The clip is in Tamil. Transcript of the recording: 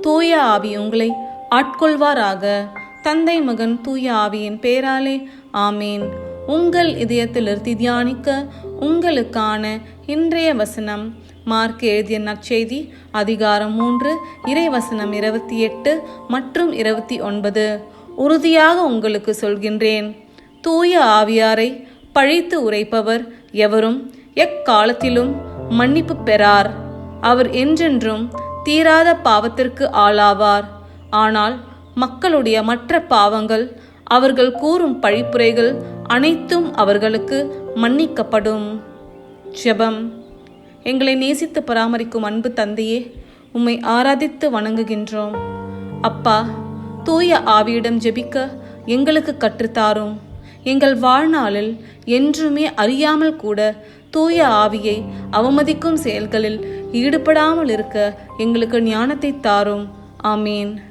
தூய ஆவி உங்களை ஆட்கொள்வாராக. தந்தை மகன் தூய ஆவியின் பேராலே ஆமேன். உங்கள் இதயத்திலிருந்து தியானிக்க உங்களுக்கான இன்றைய வசனம் மார்க் எழுதிய நற்செய்தி அதிகாரம் மூன்று இறைவசனம் இருபத்தி எட்டு மற்றும் இருபத்தி ஒன்பது. உறுதியாக உங்களுக்கு சொல்கின்றேன். தூய ஆவியாரை பழித்து உரைப்பவர் எவரும் எக்காலத்திலும் மன்னிப்பு பெறார். அவர் என்றென்றும் தீராத பாவத்திற்கு ஆளாவார். ஆனால் மக்களுடைய மற்ற பாவங்கள் அவர்கள் கூறும் பழிப்புரைகள் அனைத்தும் அவர்களுக்கு மன்னிக்கப்படும். ஜெபம். எங்களை நேசித்து பராமரிக்கும் அன்பு தந்தையே உம்மை ஆராதித்து வணங்குகின்றோம். அப்பா தூய ஆவியிடம் ஜெபிக்க எங்களுக்கு கற்றுத்தாரும். எங்கள் வாழ்நாளில் என்றுமே அறியாமல் கூட தூய ஆவியை அவமதிக்கும் செயல்களில் ஈடுபடாமல் இருக்க எங்களுக்கு ஞானத்தை தாரும். ஆமீன்.